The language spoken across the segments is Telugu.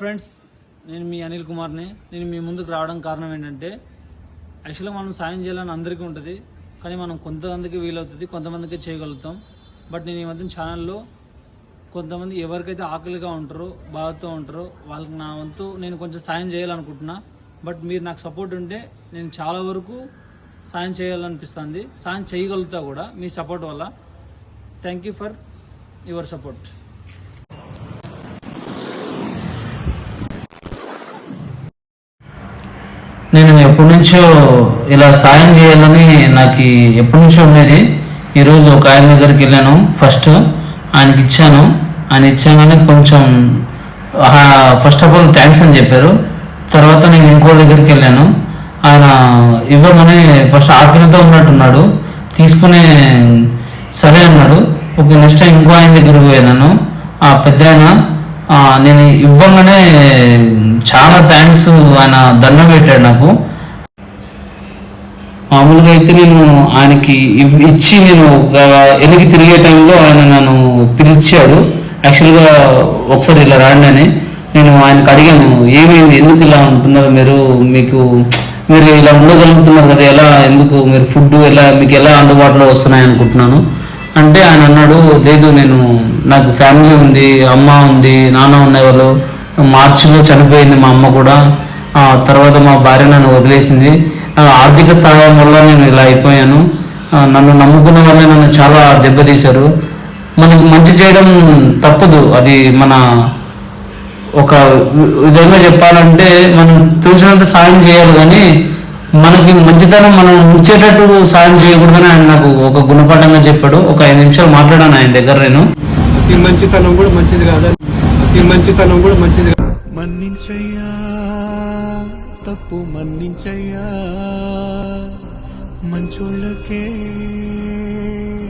ఫ్రెండ్స్ నేను మీ అనిల్ కుమార్ని. నేను మీ ముందుకు రావడం కారణం ఏంటంటే యాక్చువల్గా మనం సాయం చేయాలని అందరికీ ఉంటుంది కానీ మనం కొంతమందికి వీలవుతుంది కొంతమందికి చేయగలుగుతాం. బట్ నేను ఈ మధ్యన ఛానల్లో కొంతమంది ఎవరికైతే ఆకలిగా ఉంటారో బాధతో ఉంటారో వాళ్ళకి నా వంతు నేను కొంచెం సాయం చేయాలనుకుంటున్నా. బట్ మీరు నాకు సపోర్ట్ ఉంటే నేను చాలా వరకు సాయం చేయాలనిపిస్తుంది. సాయం చేయగలుగుతా కూడా మీ సపోర్ట్ వల్ల. Thank you for your support నేను ఎప్పటి నుంచో ఇలా సాయం చేయాలని నాకు ఎప్పటి నుంచో ఉండేది. ఈరోజు ఒక ఆయన దగ్గరికి వెళ్ళాను. ఫస్ట్ ఆయనకి ఇచ్చాను. ఆయన ఇచ్చాగానే కొంచెం ఫస్ట్ ఆఫ్ ఆల్ థ్యాంక్స్ అని చెప్పారు. తర్వాత నేను ఇంకో దగ్గరికి వెళ్ళాను. ఆయన ఇవ్వమని ఫస్ట్ ఆకలితో ఉన్నట్టున్నాడు. తీసుకునే సరే అన్నాడు. ఒక నెక్స్ట్ ఇంకో ఆయన దగ్గరికి పోయాను ఆ పెద్ద ఆయన నేను ఇవ్వగానే చాలా థ్యాంక్స్ ఆయన దండం పెట్టాడు నాకు. మామూలుగా అయితే నేను ఆయనకి ఇచ్చి నేను వెనక్కి తిరిగే టైంలో ఆయన నన్ను పిలిచాడు. యాక్చువల్గా ఒకసారి ఇలా రాండి అని నేను ఆయనకు అడిగాను ఏమైంది? ఎందుకు ఇలా ఉంటున్నారు మీరు? మీకు మీరు ఇలా ఉండగలుగుతున్నారు కదా ఎలా? ఎందుకు మీరు ఫుడ్ ఎలా మీకు ఎలా అందుబాటులో వస్తున్నాయి అనుకుంటున్నాను అంటే ఆయన అన్నాడు లేదు నేను నాకు ఫ్యామిలీ ఉంది అమ్మ ఉంది నాన్న ఉండేవాళ్ళు మార్చిలో చనిపోయింది మా అమ్మ కూడా. ఆ తర్వాత మా భార్య నన్ను వదిలేసింది. ఆర్థిక స్థాయి వల్ల నేను ఇలా అయిపోయాను. నన్ను నమ్ముకున్న వల్లే నన్ను చాలా దెబ్బతీశారు. మనకి మంచి చేయడం తప్పదు. అది మన ఒక విధంగా చెప్పాలంటే మనం తెలిసినంత సాయం చేయాలి కానీ మనకి మంచితనం మనం ఉంచేటట్టు సాయం చేయకూడదని ఆయన నాకు ఒక గుణపాఠంగా చెప్పాడు. ఒక ఐదు నిమిషాలు మాట్లాడాను ఆయన దగ్గర నేను. అతి మంచితనం కూడా మంచిది కాదని అతి మంచితనం కూడా మంచిది కాదు. మన్నించయ్యా తప్పు మన్నించయ్యా మంచోళ్ళకే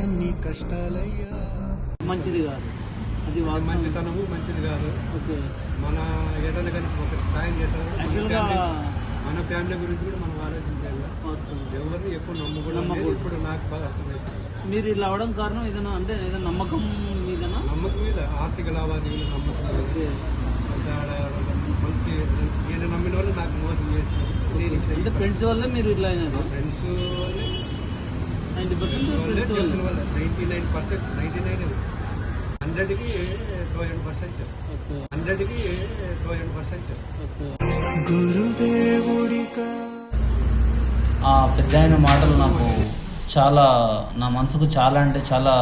అన్ని కష్టాలయ్యా. మంచిది కాదు. అది మంచితనము మంచిది కాదు. ఓకే. మన ఏదైనా కానీ ఒకరికి సాయం చేస్తారు మన ఫ్యామిలీ గురించి కూడా మనం ఆలోచించాలి. ఎవరిని ఎక్కువ నమ్మకూడదు. ఇప్పుడు నాకు బాగా అర్థమైంది. మీరు ఇలా అవడం కారణం ఏదైనా అంటే ఏదైనా నమ్మకం ఆర్థిక లావాదేవీలు నమ్మకం మంచి నేను నమ్మిన వాళ్ళు నాకు మోసం చేస్తారు. అంటే ఫ్రెండ్స్ వల్లే మీరు ఇట్లా అయినారు? ఫ్రెండ్స్ వల్లే. నైంటీ పర్సెంట్ ఫ్రెండ్స్ వల్ల ninety nine percent ninety nine హండ్రెడ్కి థౌజండ్ పర్సెంట్. ఓకే. హండ్రెడ్కి థౌజండ్ పర్సెంట్. ఓకే. గురుదేవుడికా. ఆ పెద్ద ఆయన మాటలు నాకు చాలా నా మనసుకు చాలా అంటే చాలా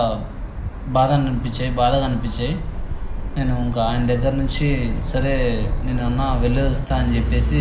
బాధ అనిపించాయి బాధగా అనిపించాయి నేను ఇంకా ఆయన దగ్గర నుంచి సరే నేను అన్న వెళ్ళి వస్తా అని చెప్పేసి